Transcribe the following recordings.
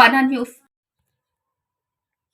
News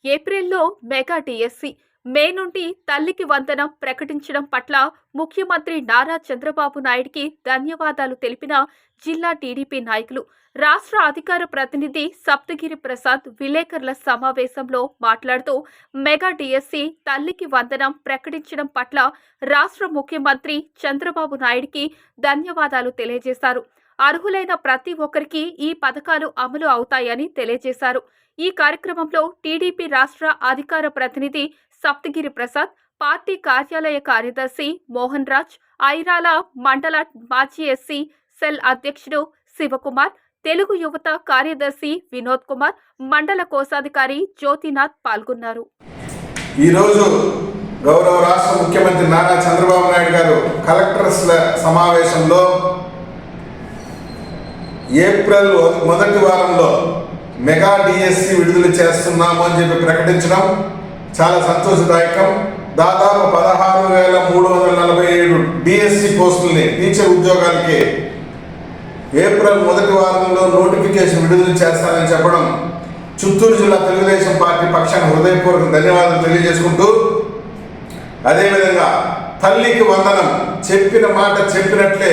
ఏప్రిల్లో mega DSC May నుండి తల్లికి వందనం ప్రకటించడం పట్ల ముఖ్యమంత్రి నారా చంద్రబాబు నాయుడికి ధన్యవాదాలు తెలిపిన జిల్లా టీడీపీ నాయకులు రాష్ట్ర అధికార ప్రతినిధి సప్తగిరి ప్రసాద్ విలేకరుల సమావేశంలో మాట్లాడుతూ మెగా డిఎస్సి తల్లికి వందనం ప్రకటించడం పట్ల రాష్ట్ర ముఖ్యమంత్రి చంద్రబాబు నాయుడికి ధన్యవాదాలు తెలియజేశారు. అర్హులైన ప్రతి ఒక్కరికి ఈ పథకాలు అమలు అవుతాయని తెలియజేశారు. ఈ కార్యక్రమంలో టీడీపీ రాష్ట్ర అధికార ప్రతినిధి సప్తగిరి ప్రసాద్ పార్టీ కార్యాలయ కార్యదర్శి మోహన్ రాజ్ ఐరాల మండల మాజీ ఎస్సీ సెల్ అధ్యక్షుడు శివకుమార్ తెలుగు యువత కార్యదర్శి వినోద్ కుమార్ మండల కోశాధికారి జ్యోతినాథ్ పాల్గొన్నారు. ఈరోజు గౌరవ రాష్ట్ర ముఖ్యమంత్రి నారా చంద్రబాబు నాయుడు గారు కలెక్టర్స్ల సమావేశంలో ఏప్రిల్ మొదటి వారంలో మెగా డిఎస్సి విడుదల చేస్తున్నాము అని చెప్పి ప్రకటించడం చాలా సంతోషదాయకం. దాదాపు పదహారు వేల మూడు వందల నలభై ఏడు డిఎస్సి పోస్టుల్ని టీచర్ ఉద్యోగాలకి ఏప్రిల్ మొదటి వారంలో నోటిఫికేషన్ విడుదల చేస్తానని చెప్పడం చిత్తూరు జిల్లా తెలుగుదేశం పార్టీ పక్షాన్ని హృదయపూర్వక ధన్యవాదాలు తెలియజేసుకుంటూ అదేవిధంగా తల్లికి వందనం చెప్పిన మాట చెప్పినట్లే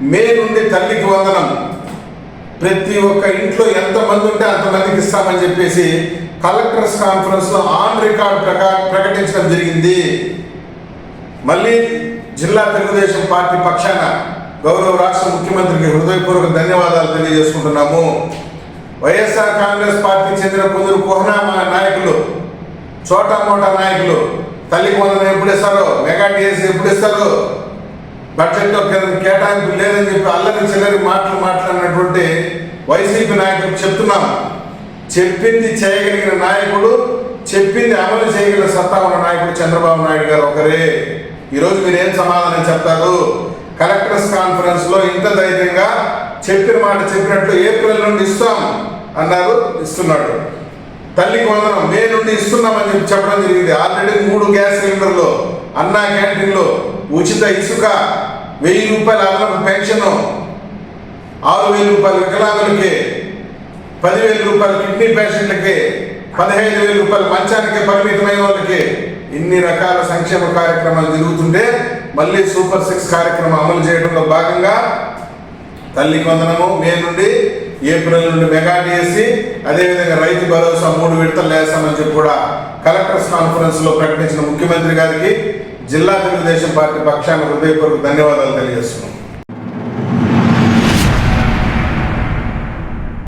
మే నుండి తల్లికి వందనం ప్రతి ఒక్క ఇంట్లో ఎంతమంది ఉంటే అంతమందికి ఇస్తామని చెప్పేసి కలెక్టర్స్ కాన్ఫరెన్స్లో ఆన్ రికార్డ్ ప్రకా ప్రకటించడం జరిగింది. మళ్ళీ జిల్లా తెలుగుదేశం పార్టీ పక్షాన గౌరవ రాష్ట్ర ముఖ్యమంత్రికి హృదయపూర్వక ధన్యవాదాలు తెలియజేసుకుంటున్నాము. వైఎస్ఆర్ కాంగ్రెస్ పార్టీ చెందిన కొందరు కుహనా నాయకులు చోటా మోటా నాయకులు తల్లికి వందనం ఎప్పుడు ఇస్తారో మెగా డిఎస్ ఎప్పుడు ఇస్తారు బడ్జెట్లో కేటాయింపు లేదని చెప్పి అల్లరి చిల్లరి మాటలు మాట్లాడినటువంటి వైసీపీ నాయకులు చెప్తున్నాం. చెప్పింది చేయగలిగిన నాయకుడు చెప్పింది అమలు చేయగలిగిన సత్తా ఉన్న నాయకుడు చంద్రబాబు నాయుడు గారు ఒకరే. ఈరోజు మీరు ఏం సమాధానం చెప్తారు? కలెక్టర్స్ కాన్ఫరెన్స్లో ఇంత ధైర్యంగా చెప్పిన మాట చెప్పినట్లు ఏప్రిల్ నుండి ఇస్తాం అన్నారు ఇస్తున్నాడు. తల్లికి వందనం మే నుండి ఇస్తున్నామని చెప్పి చెప్పడం జరిగింది. ఆల్రెడీ మూడు గ్యాస్ సిలిండర్లు అన్నా క్యాంటీన్లో ఉచిత ఇసుక వెయ్యి రూపాయల అదనపు పెన్షన్ ఆరు వేల రూపాయల వికలాంగులకి పదివేల రూపాయల కిడ్నీ పేషెంట్లకి పదిహేను వేల రూపాయల మంచానికి పరిమితమైన వాళ్ళకి ఇన్ని రకాల సంక్షేమ కార్యక్రమాలు జరుగుతుంటే మళ్ళీ సూపర్ సిక్స్ కార్యక్రమం అమలు చేయడంలో భాగంగా తల్లి వందనము మే నుండి ఏప్రిల్ నుండి మెగా డిఎస్సి అదేవిధంగా రైతు భరోసా మూడు విడతలు వేస్తామని చెప్పి కూడా కలెక్టర్స్ కాన్ఫరెన్స్లో ప్రకటించిన ముఖ్యమంత్రి గారికి జిల్లా తెలుగుదేశం పార్టీ పక్షాన హృదయపూర్వక ధన్యవాదాలు తెలియజేస్తున్నాం.